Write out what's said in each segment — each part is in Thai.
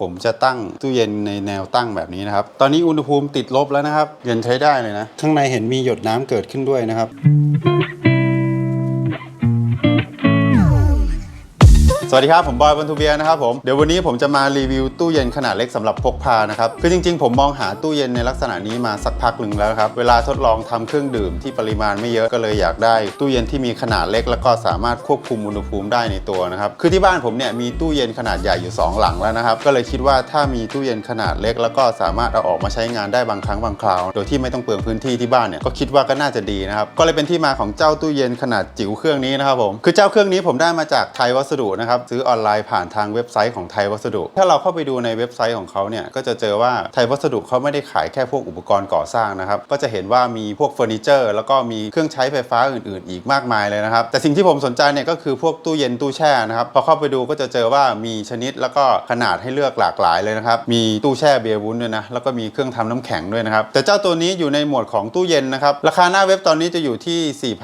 ผมจะตั้งตู้เย็นในแนวตั้งแบบนี้นะครับ ตอนนี้อุณหภูมิติดลบแล้วนะครับ เย็นใช้ได้เลยนะ ข้างในเห็นมีหยดน้ำเกิดขึ้นด้วยนะครับ สวัสดีครับ ผมบอยบนทูเบียนะครับผม เดี๋ยววันนี้ผมจะมารีวิวตู้เย็นขนาดเล็กสำหรับพกพานะครับ คือจริงๆ ผมมองหาตู้เย็นในลักษณะนี้มาสักพักหนึ่งแล้วครับ เวลาทดลองทำเครื่องดื่มที่ปริมาณไม่เยอะก็เลยอยากได้ ตู้เย็นที่มีขนาดเล็ก แล้วก็สามารถควบคุมอุณหภูมิได้ในตัวนะครับ คือที่บ้านผมเนี่ยมีตู้เย็นขนาดใหญ่อยู่สองหลังแล้วนะครับ ก็เลยคิดว่าถ้ามีตู้เย็นขนาดเล็ก แล้วก็สามารถเอาออกมาใช้งานได้บางครั้งบางคราว โดยที่ไม่ต้องเปลืองพื้นที่ที่บ้านเนี่ยก็คิดว่าก็น่าจะดีนะครับ ก็เลยเป็นที่มาของเจ้าตู้เย็นขนาดจิ๋วเครื่องนี้นะครับผม คือเจ้าเครื่องนี้ผมได้มาจากไทยวัสดุนะครับซื้อออนไลน์ผ่านทางเว็บไซต์ของไทยวัสดุ ถ้าเราเข้าไปดูในเว็บไซต์ของเขาเนี่ยก็จะเจอว่าไทยวัสดุเขาไม่ได้ขายแค่พวกอุปกรณ์ก่อสร้างนะครับก็จะเห็นว่ามีพวกเฟอร์นิเจอร์ แล้วก็มีเครื่องใช้ไฟฟ้าอื่น ๆ อีกมากมายเลยนะครับแต่สิ่งที่ผมสนใจเนี่ยก็คือพวกตู้เย็นตู้แช่นะครับพอเข้าไปดูก็จะเจอว่ามีชนิดแล้วก็ขนาดให้เลือกหลากหลายเลยนะครับมีตู้แช่เบียร์วุ้นด้วยนะแล้วก็มีเครื่องทำน้ำแข็งด้วยนะครับแต่เจ้าตัวนี้อยู่ในหมวดของตู้เย็นนะครับราคาหน้าเว็บตอนนี้จะอยู่ที่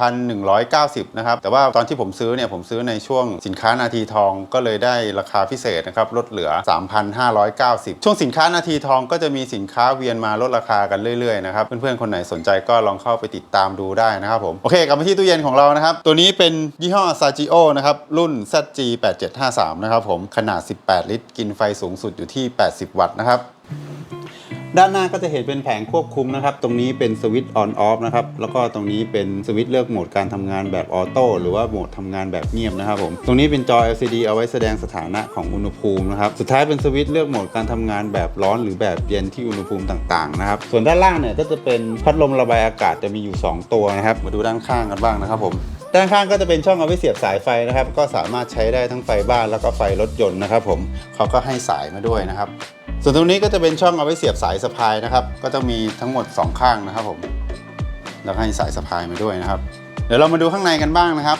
4,190นะครับแต่ว่าตอนที่ผมซื้อเนี่ยผมซื้อในช่วงสินค้านาทีทองก็เลยได้ราคาพิเศษนะครับลดเหลือ 3,590 ช่วงสินค้านาทีทองก็จะมีสินค้าเวียนมาลดราคากันเรื่อยๆนะครับเพื่อนๆคนไหนสนใจก็ลองเข้าไปติดตามดูได้นะครับผมโอเคกลับมาที่ตู้เย็นของเรานะครับ ตัวนี้เป็นยี่ห้อซาจิโอนะครับรุ่น ZG8753 นะครับผมขนาด 18 ลิตร กินไฟสูงสุดอยู่ที่ 80 วัตต์นะครับ ด้านหน้าก็จะเห็นเป็นแผงควบคุมนะครับ ตรงนี้เป็นสวิตช์ออนออฟนะครับ แล้วก็ตรงนี้เป็นสวิตช์เลือกโหมดการทำงานแบบออโต้หรือว่าโหมดทำงานแบบเงียบนะครับผม ตรงนี้เป็นจอ LCD เอาไว้แสดงสถานะของอุณหภูมินะครับ สุดท้ายเป็นสวิตช์เลือกโหมดการทำงานแบบร้อนหรือแบบเย็นที่อุณหภูมิต่างๆนะครับ ส่วนด้านล่างเนี่ยก็จะเป็นพัดลมระบายอากาศจะมีอยู่ 2 ตัวนะครับ มาดูด้านข้างกันบ้างนะครับผมด้านข้างก็จะเป็นช่องเอาไว้เสียบสายไฟนะครับ ก็สามารถใช้ได้ทั้งไฟบ้านแล้วก็ไฟรถยนต์นะครับผมเขาก็ให้สายมาด้วยนะครับ ส่วนตรงนี้ก็จะเป็นช่องเอาไว้เสียบสายสะพายนะครับ ก็จะมีทั้งหมด 2 ข้างนะครับผม แล้วให้สายสะพายมาด้วยนะครับ เดี๋ยวเรามาดูข้างในกันบ้างนะครับ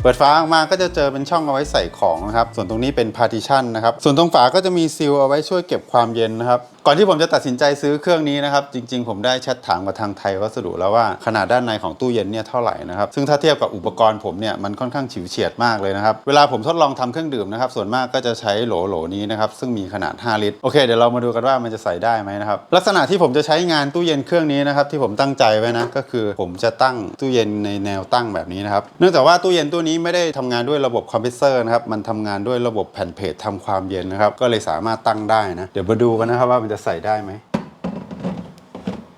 เปิดฝาออกมาก็จะเจอเป็นช่องเอาไว้ใส่ของนะครับ ส่วนตรงนี้เป็นพาร์ติชันนะครับ ส่วนตรงฝาก็จะมีซีลเอาไว้ช่วยเก็บความเย็นนะครับก่อนที่ผมจะตัดสินใจซื้อเครื่องนี้นะครับ จริง ๆ ผมได้แชทถามกับทางไทยวัสดุแล้วว่าขนาดด้านในของตู้เย็นเนี่ยเท่าไหร่นะครับ ซึ่งถ้าเทียบกับอุปกรณ์ผมเนี่ยมันค่อนข้างฉิวเฉียดมากเลยนะครับ เวลาผมทดลองทำเครื่องดื่มนะครับ ส่วนมากก็จะใช้โหลโหลนี้นะครับซึ่งมีขนาด 5 ลิตร โอเค เดี๋ยวเรามาดูกันว่ามันจะใส่ได้ไหมนะครับ ลักษณะที่ผมจะใช้งานตู้เย็นเครื่องนี้นะครับที่ผมตั้งใจไว้นะก็คือผมจะตั้งตู้เย็นในแนวตั้งแบบนี้นะครับ เนื่องจากว่าตู้เย็นตู้นี้ไม่ได้ทำงานด้วยระบบคอมเพรสเซอร์นะครับมันทำงานด้วยระบบแผ่นเพจทำความเย็นนะครับก็เลยสามารถตั้งได้นะเดี๋ยวมาดูกันนะครับว่ามันจะใส่ได้ไหม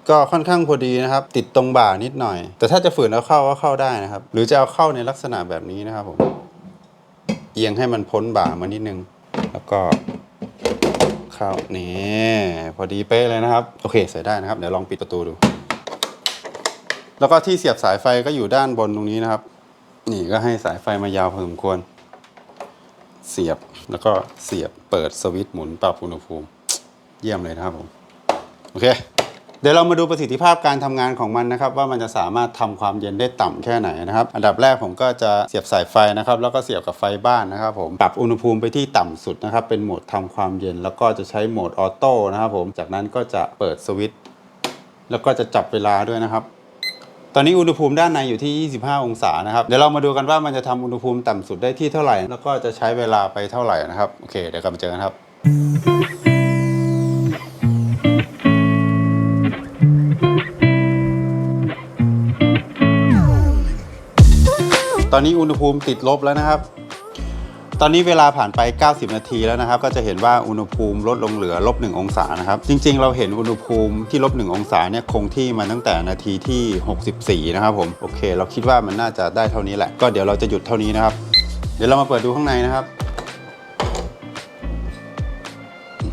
ก็ค่อนข้างพอดีนะครับ ติดตรงบ่านิดหน่อย แต่ถ้าจะฝืนเอาเข้าก็เข้าได้นะครับ หรือจะเอาเข้าในลักษณะแบบนี้นะครับผมเอียงให้มันพ้นบ่ามานิดนึง แล้วก็เข้านี่พอดีเป๊ะเลยนะครับ โอเคใส่ได้นะครับ เดี๋ยวลองปิดประตูดู แล้วก็ที่เสียบสายไฟก็อยู่ด้านบนตรงนี้นะครับ นี่ก็ให้สายไฟมายาวพอสมควร เสียบแล้วก็เสียบเปิดสวิตช์หมุนปรับอุณหภูมิ เยี่ยมเลยนะครับผม โอเค เดี๋ยวเรามาดูประสิทธิภาพการทำงานของมันนะครับ ว่ามันจะสามารถทำความเย็นได้ต่ำแค่ไหนนะครับ อันดับแรกผมก็จะเสียบสายไฟนะครับ แล้วก็เสียบกับไฟบ้านนะครับ ผมปรับอุณหภูมิไปที่ต่ำสุดนะครับ เป็นโหมดทำความเย็น แล้วก็จะใช้โหมดออโต้นะครับ ผมจากนั้นก็จะเปิดสวิตช์แล้วก็จะจับเวลาด้วยนะครับตอนนี้อุณหภูมิด้านในอยู่ที่ 25 องศานะครับ เดี๋ยวเรามาดูกันว่ามันจะทำอุณหภูมิต่ำสุดได้ที่เท่าไหร่ แล้วก็จะใช้เวลาไปเท่าไหร่นะครับ โอเค เดี๋ยวกลับมาเจอกันครับ ตอนนี้อุณหภูมิติดลบแล้วนะครับ ตอนนี้เวลาผ่านไป 90 นาทีแล้วนะครับ ก็จะเห็นว่าอุณหภูมิลดลงเหลือลบ1องศานะครับ จริง ๆ เราเห็นอุณหภูมิที่ลบ1องศาเนี่ยคงที่มาตั้งแต่นาทีที่ 64 นะครับผม โอเค เราคิดว่ามันน่าจะได้เท่านี้แหละ ก็เดี๋ยวเราจะหยุดเท่านี้นะครับ เดี๋ยวเรามาเปิดดูข้างในนะครับ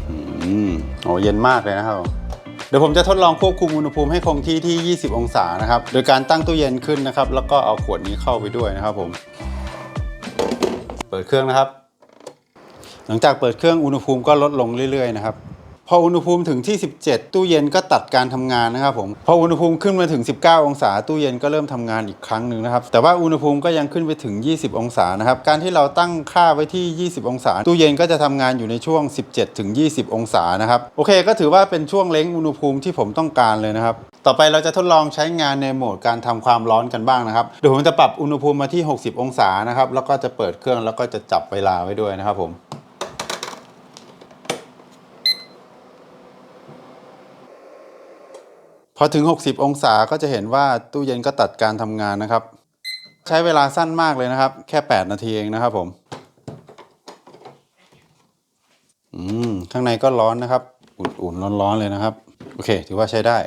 อืมโอ้เย็นมากเลยนะครับ เดี๋ยวผมจะทดลองควบคุมอุณหภูมิให้คงที่ที่ 20 องศานะครับ โดยการตั้งตู้เย็นขึ้นนะครับ แล้วก็เอาขวดนี้เข้าไปด้วยนะครับผม เปิดเครื่องนะครับ หลังจากเปิดเครื่องอุณหภูมิก็ลดลงเรื่อยๆนะครับ พออุณหภูมิถึงที่ 17 ตู้เย็นก็ตัดการทำงานนะครับผมพออุณหภูมิขึ้นมาถึง 19 องศา ตู้เย็นก็เริ่มทำงานอีกครั้งหนึ่งนะครับแต่ว่าอุณหภูมิก็ยังขึ้นไปถึง 20 องศานะครับการที่เราตั้งค่าไว้ที่ 20 องศา ตู้เย็นก็จะทำงานอยู่ในช่วง 17 ถึง 20 องศานะครับโอเค ก็ถือว่าเป็นช่วงเล้งอุณหภูมิที่ผมต้องการเลยนะครับต่อไปเราจะทดลองใช้งานในโหมดการทำความร้อนกันบ้างนะครับเดี๋ยวผมจะปรับอุณหภูมิมาที่ 60 องศานะครับแล้วก็จะเปิดเครื่องแล้วก็จะจับเวลาไว้ด้วยนะครับผม พอถึง 60 องศาก็จะเห็นว่าตู้เย็นก็ตัดการทำงานนะครับ ใช้เวลาสั้นมากเลยนะครับ แค่ 8 นาทีเองนะครับผมอืมข้างในก็ร้อนนะครับ อุ่นๆร้อนๆเลยนะครับ โอเค ถือว่าใช้ได้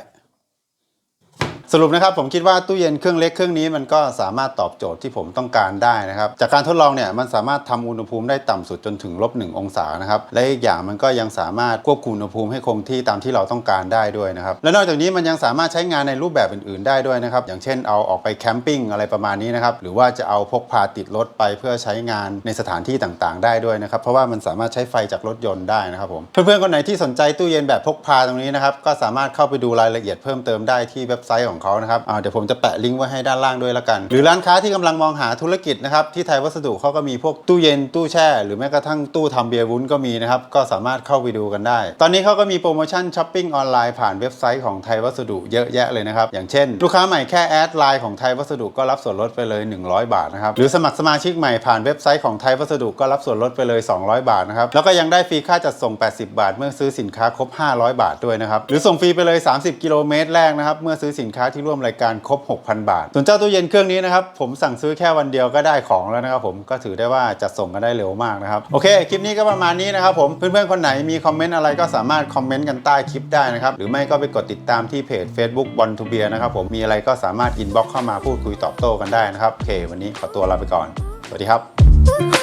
สรุปนะครับผมคิดว่าตู้เย็นเครื่องเล็กเครื่องนี้มันก็สามารถตอบโจทย์ที่ผมต้องการได้นะครับจากการทดลองเนี่ยมันสามารถทำอุณหภูมิได้ต่ำสุดจนถึงลบหนึ่งองศานะครับและอีกอย่างมันก็ยังสามารถควบคุมอุณหภูมิให้คงที่ตามที่เราต้องการได้ด้วยนะครับและนอกจากนี้มันยังสามารถใช้งานในรูปแบบอื่นๆได้ด้วยนะครับอย่างเช่นเอาออกไปแคมปิ้งอะไรประมาณนี้นะครับหรือว่าจะเอาพกพาติดรถไปเพื่อใช้งานในสถานที่ต่างๆ ได้ด้วยนะครับเพราะว่ามันสามารถใช้ไฟจากรถยนต์ได้นะครับผมเพื่อนๆคนไหนที่สนใจตู้เย็นแบบพกพาตรงนี้นะครับก็สามารถเข้าไปดูรายละเอียดเพิ่มเติมได้ที่เว็บไซต์ของเขานะครับเดี๋ยวผมจะแปะลิงก์ไว้ให้ด้านล่างด้วยละกัน หรือร้านค้าที่กำลังมองหาธุรกิจนะครับที่ไทยวัสดุเขาก็มีพวกตู้เย็นตู้แช่ หรือแม้กระทั่งตู้ทำเบียร์วุ้นก็มีนะครับก็สามารถเข้าไปดูกันได้ ตอนนี้เขาก็มีโปรโมชั่นช้อปปิ้งออนไลน์ผ่านเว็บไซต์ของไทยวัสดุเยอะแยะเลยนะครับอย่างเช่น ลูกค้าใหม่แค่แอดไลน์ของไทยวัสดุก็รับส่วนลดไปเลย 100 บาทนะครับหรือสมัครสมาชิกใหม่ผ่านเว็บไซต์ของไทยวัสดุก็รับส่วนลดไปเลย 200 บาทนะครับแล้วก็ยังได้ฟรีค่าจัดส่ง 80 บาท เมื่อซื้อสินค้าครบ 500 บาทด้วยนะครับหรือส่งฟรีไปเลย 30 กิโลเมตรแรกนะครับเมื่อซื้อสินค้าที่ร่วมรายการครบ 6,000 บาท ส่วนเจ้าตู้เย็นเครื่องนี้นะครับ ผมสั่งซื้อแค่วันเดียวก็ได้ของแล้วนะครับผมก็ถือได้ว่าจัดส่งกันได้เร็วมากนะครับ โอเค คลิปนี้ก็ประมาณนี้นะครับผมเพื่อนๆ คนไหนมีคอมเมนต์อะไรก็สามารถคอมเมนต์กันใต้คลิปได้นะครับ หรือไม่ก็ไปกดติดตามที่เพจ Facebook บอลทูเบียนะครับผมมีอะไรก็สามารถอินบ็อกเข้ามาพูดคุยตอบโต้กันได้นะครับโอเค วันนี้ขอตัวลาไปก่อน สวัสดีครับ